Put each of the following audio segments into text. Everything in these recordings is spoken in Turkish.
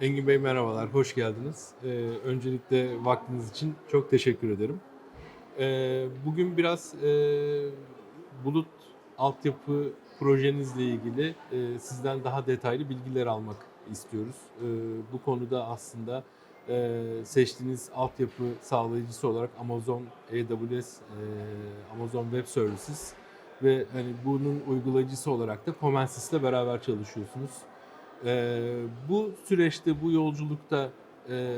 Engin Bey merhabalar, hoş geldiniz. Ee, öncelikle vaktiniz için çok teşekkür ederim. Ee, bugün biraz e, bulut altyapı projenizle ilgili e, sizden daha detaylı bilgiler almak istiyoruz. Ee, bu konuda aslında e, seçtiğiniz altyapı sağlayıcısı olarak Amazon AWS, e, Amazon Web Services ve hani bunun uygulayıcısı olarak da Comensys ile beraber çalışıyorsunuz. Ee, bu süreçte, bu yolculukta e,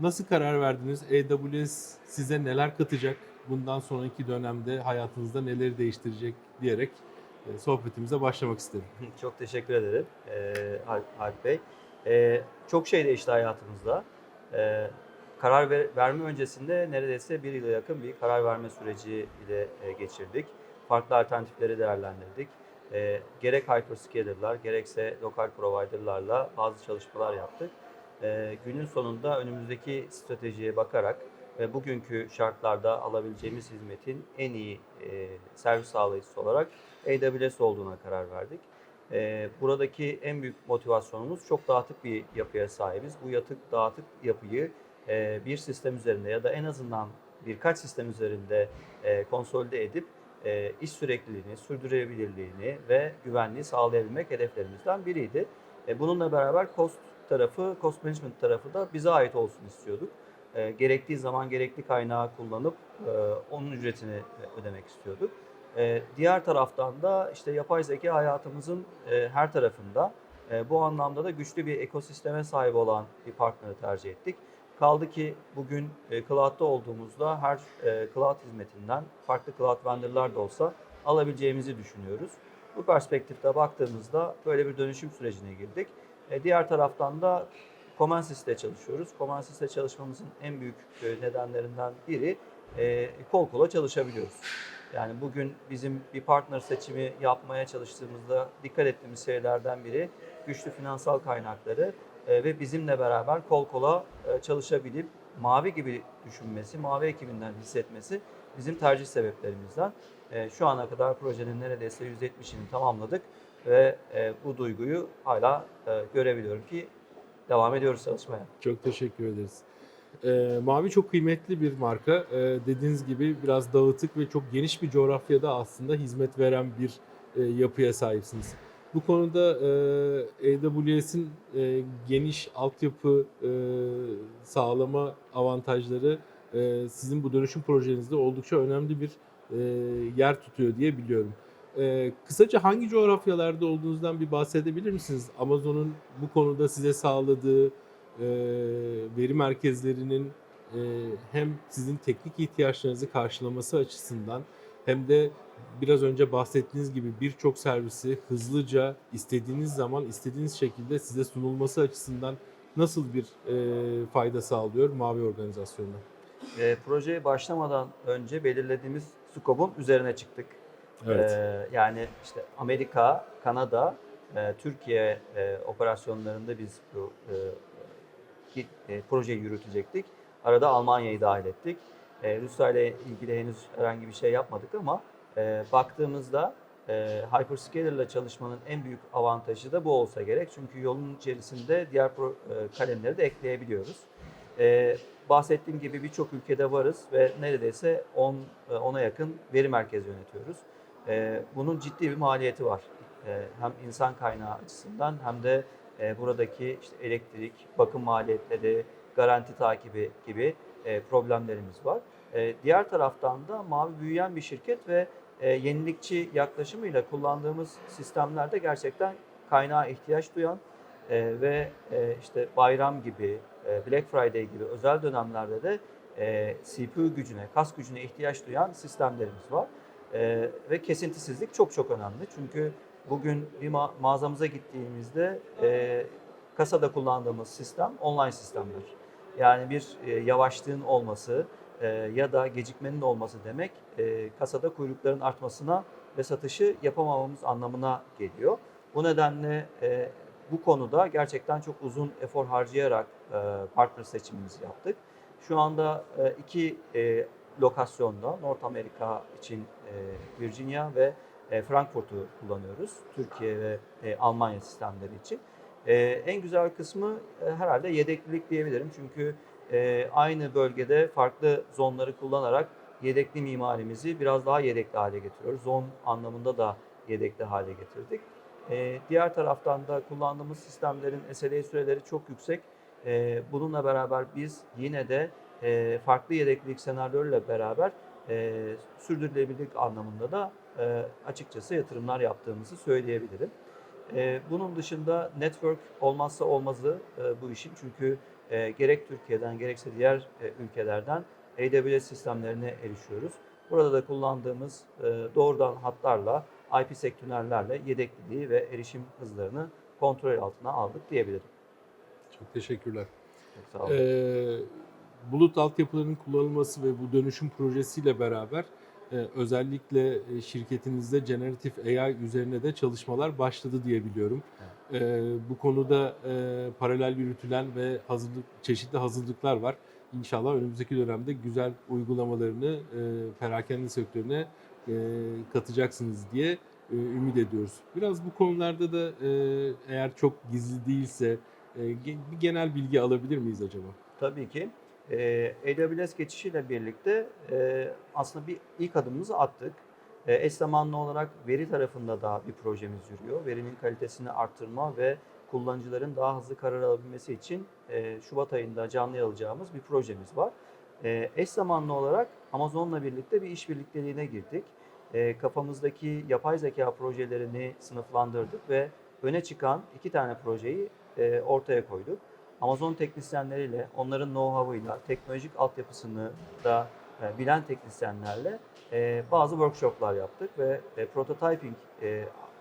nasıl karar verdiniz? AWS size neler katacak? Bundan sonraki dönemde hayatınızda neleri değiştirecek diyerek e, sohbetimize başlamak isterim. Çok teşekkür ederim ee, Alp, Alp Bey. Ee, çok şey değişti hayatımızda. Ee, karar ver- verme öncesinde neredeyse bir yıla yakın bir karar verme süreci ile e, geçirdik. Farklı alternatifleri değerlendirdik. Ee, gerek hyperscaler'lar gerekse lokal provider'larla bazı çalışmalar yaptık. Ee, günün sonunda önümüzdeki stratejiye bakarak ve bugünkü şartlarda alabileceğimiz hizmetin en iyi e, servis sağlayıcısı olarak AWS olduğuna karar verdik. Ee, buradaki en büyük motivasyonumuz çok dağıtık bir yapıya sahibiz. Bu yatık dağıtık yapıyı e, bir sistem üzerinde ya da en azından birkaç sistem üzerinde e, konsolide edip e, iş sürekliliğini, sürdürülebilirliğini ve güvenliği sağlayabilmek hedeflerimizden biriydi. E, bununla beraber cost tarafı, cost management tarafı da bize ait olsun istiyorduk. E, gerektiği zaman gerekli kaynağı kullanıp e, onun ücretini ödemek istiyorduk. Ee, diğer taraftan da işte yapay zeka hayatımızın e, her tarafında. E, bu anlamda da güçlü bir ekosisteme sahip olan bir partneri tercih ettik. Kaldı ki bugün e, cloud'da olduğumuzda her e, cloud hizmetinden farklı cloud vendorlar da olsa alabileceğimizi düşünüyoruz. Bu perspektifte baktığımızda böyle bir dönüşüm sürecine girdik. E, diğer taraftan da Comensys'te çalışıyoruz. Comensys'te çalışmamızın en büyük e, nedenlerinden biri e, kol kola çalışabiliyoruz. Yani bugün bizim bir partner seçimi yapmaya çalıştığımızda dikkat ettiğimiz şeylerden biri güçlü finansal kaynakları ve bizimle beraber kol kola e, çalışabilip mavi gibi düşünmesi, mavi ekibinden hissetmesi bizim tercih sebeplerimizden. E, Şu ana kadar projenin neredeyse %70'ini tamamladık ve e, bu duyguyu hala e, görebiliyorum ki devam ediyoruz çalışmaya. Çok teşekkür ederiz. Mavi çok kıymetli bir marka. Dediğiniz gibi biraz dağıtık ve çok geniş bir coğrafyada aslında hizmet veren bir e, yapıya sahipsiniz. Bu konuda e, AWS'in e, geniş altyapı e, sağlama avantajları e, sizin bu dönüşüm projenizde oldukça önemli bir e, yer tutuyor diye biliyorum. E, kısaca hangi coğrafyalarda olduğunuzdan bir bahsedebilir misiniz? Amazon'un bu konuda size sağladığı e, veri merkezlerinin e, hem sizin teknik ihtiyaçlarınızı karşılaması açısından hem de biraz önce bahsettiğiniz gibi birçok servisi hızlıca istediğiniz zaman istediğiniz şekilde size sunulması açısından nasıl bir e, fayda sağlıyor Mavi organizasyonuna? E, projeye başlamadan önce belirlediğimiz skopun üzerine çıktık. Ee, yani işte Amerika, Kanada, e, Türkiye e, operasyonlarında biz bu e, e, projeyi yürütecektik. Arada Almanya'yı dahil ettik. E, Rusya ile ilgili henüz herhangi bir şey yapmadık ama e, baktığımızda e, Hyperscaler ile çalışmanın en büyük avantajı da bu olsa gerek. Çünkü yolun içerisinde diğer pro, e, kalemleri de ekleyebiliyoruz. E, bahsettiğim gibi birçok ülkede varız ve neredeyse 10 e, 10'a yakın veri merkezi yönetiyoruz. E, bunun ciddi bir maliyeti var. E, hem insan kaynağı açısından hem de e, buradaki işte elektrik, bakım maliyetleri, garanti takibi gibi e, problemlerimiz var. E, diğer taraftan da Mavi büyüyen bir şirket ve e, yenilikçi yaklaşımıyla kullandığımız sistemlerde gerçekten kaynağa ihtiyaç duyan e, ve işte bayram gibi, Black Friday gibi özel dönemlerde de CPU gücüne, kas gücüne ihtiyaç duyan sistemlerimiz var. Ve kesintisizlik çok çok önemli. Çünkü bugün bir ma- mağazamıza gittiğimizde kasada kullandığımız sistem online sistemler. Yani bir yavaşlığın olması e, ya da gecikmenin olması demek e, kasada kuyrukların artmasına ve satışı yapamamamız anlamına geliyor. Bu nedenle e, bu konuda gerçekten çok uzun efor harcayarak partner seçimimizi yaptık. Şu anda iki lokasyonda North Amerika için Virginia ve e, Frankfurt'u kullanıyoruz. Türkiye ve Almanya sistemleri için. En güzel kısmı herhalde yedeklilik diyebilirim. Çünkü e, aynı bölgede farklı zonları kullanarak yedekli mimarimizi biraz daha yedekli hale getiriyoruz. Zon anlamında da yedekli hale getirdik. E, diğer taraftan da kullandığımız sistemlerin SLA süreleri çok yüksek. E, bununla beraber biz yine de e, farklı yedeklilik senaryolarıyla beraber e, sürdürülebilirlik anlamında da e, açıkçası yatırımlar yaptığımızı söyleyebilirim. E, bunun dışında network olmazsa olmazı e, bu işin çünkü e, gerek Türkiye'den gerekse diğer e, ülkelerden AWS sistemlerine erişiyoruz. Burada da kullandığımız e, doğrudan hatlarla, IPsec tünellerle yedekliliği ve erişim hızlarını kontrol altına aldık diyebilirim. Çok teşekkürler. Çok sağ olun. Ee, bulut altyapılarının kullanılması ve bu dönüşüm projesiyle beraber özellikle e, şirketinizde generatif AI üzerine de çalışmalar başladı diye biliyorum. Ee, bu konuda e, paralel yürütülen ve hazırlık çeşitli hazırlıklar var. İnşallah önümüzdeki dönemde güzel uygulamalarını e, perakende sektörüne e, katacaksınız diye e, ümit ediyoruz. Biraz bu konularda da e, eğer çok gizli değilse e, bir genel bilgi alabilir miyiz acaba? Tabii ki. Ee, AWS geçişiyle birlikte e, aslında bir ilk adımımızı attık. E, eş zamanlı olarak veri tarafında da bir projemiz yürüyor. Verinin kalitesini arttırma ve kullanıcıların daha hızlı karar alabilmesi için e, Şubat ayında canlı alacağımız bir projemiz var. E, eş zamanlı olarak Amazon'la birlikte bir işbirlikteliğine girdik. E, kafamızdaki yapay zeka projelerini sınıflandırdık ve öne çıkan iki tane projeyi e, ortaya koyduk. Amazon teknisyenleriyle, onların know-how'ıyla, teknolojik altyapısını da e, bilen teknisyenlerle e, bazı workshoplar yaptık ve e, prototyping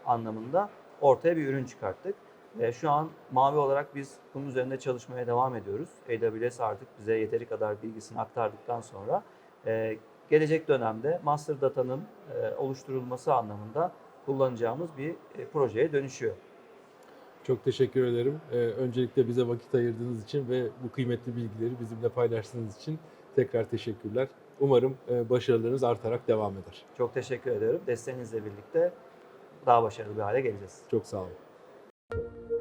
anlamında ortaya bir ürün çıkarttık. Şu an Mavi olarak biz bunun üzerinde çalışmaya devam ediyoruz. AWS artık bize yeteri kadar bilgisini aktardıktan sonra gelecek dönemde master datanın oluşturulması anlamında kullanacağımız bir projeye dönüşüyor. Çok teşekkür ederim. Ee, öncelikle bize vakit ayırdığınız için ve bu kıymetli bilgileri bizimle paylaştığınız için tekrar teşekkürler. Umarım e, başarılarınız artarak devam eder. Çok teşekkür ederim. Desteğinizle birlikte daha başarılı bir hale geleceğiz. Çok sağ olun.